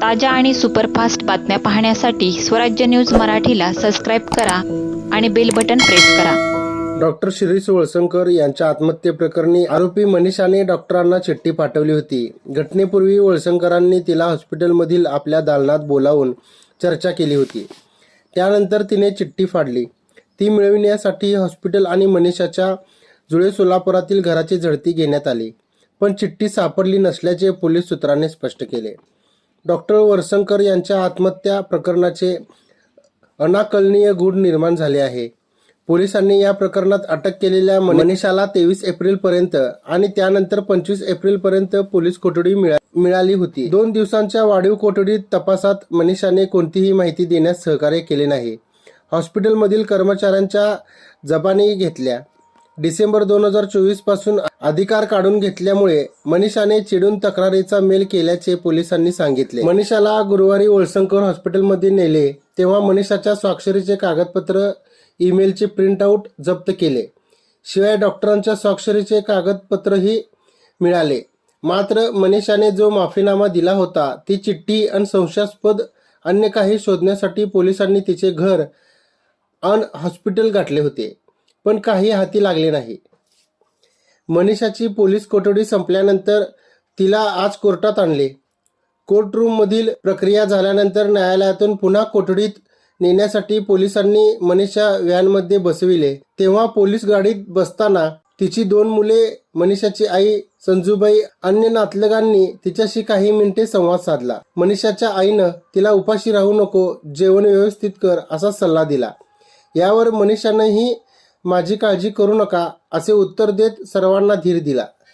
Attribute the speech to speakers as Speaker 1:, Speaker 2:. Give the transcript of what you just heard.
Speaker 1: ताज्या आणि सुपरफास्ट बातम्या पाहण्यासाठी स्वराज्य न्यूज मराठीला सबस्क्राईब करा आणि बेल बटन प्रेस करा.
Speaker 2: डॉक्टर शिरीष वळसंकर यांच्या आत्महत्येप्रकरणी आरोपी मनीषाने डॉक्टरांना चिठ्ठी पाठवली होती. घटनेपूर्वी वळसंकरांनी तिला हॉस्पिटलमधील आपल्या दालनात बोलावून चर्चा केली होती. त्यानंतर तिने चिठ्ठी फाडली. ती मिळविण्यासाठी हॉस्पिटल आणि मनीषाच्या जुळे सोलापुरातील घराची झडती घेण्यात आली पण चिठ्ठी सापडली नसल्याचे पोलीस सूत्रांनी स्पष्ट केले. डॉक्टर वरसंकर यांच्या आत्महत्या प्रकरणाचे अनाकलनीय गुण निर्माण झाले आहे. पोलिसांनी या प्रकरणात अटक केलेल्या मनीषाला तेवीस एप्रिल पर्यंत आणि त्यानंतर पंचवीस एप्रिल पर्यंत पोलीस कोठडी मिळा- मिळाली होती. दोन दिवसांच्या वाढीव कोठडीत तपासात मनीषाने कोणतीही माहिती देण्यास सहकार्य केले नाही. हॉस्पिटलमधील कर्मचाऱ्यांच्या जबानी घेतल्या. डिसेंबर दोन हजार चोवीसपासून अधिकार काढून घेतल्यामुळे मनीषाने चिडून तक्रारीचा मेल केल्याचे पोलिसांनी सांगितले. मनीषाला गुरुवारी ओळसंकर हॉस्पिटलमध्ये नेले तेव्हा मनीषाच्या स्वाक्षरीचे कागदपत्र ईमेलचे प्रिंटआउट जप्त केले. शिवाय डॉक्टरांच्या स्वाक्षरीचे कागदपत्रही मिळाले. मात्र मनीषाने जो माफीनामा दिला होता ती चिठ्ठी आणि संशयास्पद अन्य काही शोधण्यासाठी पोलिसांनी तिचे घर अन हॉस्पिटल गाठले होते. पण काही हाती लागले नाही. मनीषाची पोलीस कोठडी संपल्यानंतर तिला आज कोर्टात आणले. कोर्टरूममधील प्रक्रिया झाल्यानंतर न्यायालयातून पुन्हा कोठडीत नेण्यासाठी पोलिसांनी मनीषा व्हॅनमध्ये बसविले. तेव्हा पोलीस गाडीत बसताना तिची दोन मुले मनीषाची आई संजूबाई अन्य नातलगांनी तिच्याशी काही मिनिटे संवाद साधला. मनीषाच्या आईनं तिला उपाशी राहू नको जेवण व्यवस्थित कर असा सल्ला दिला. यावर मनीषानंही माझी काळजी करू नका असे उत्तर देत सर्वांना धीर दिला.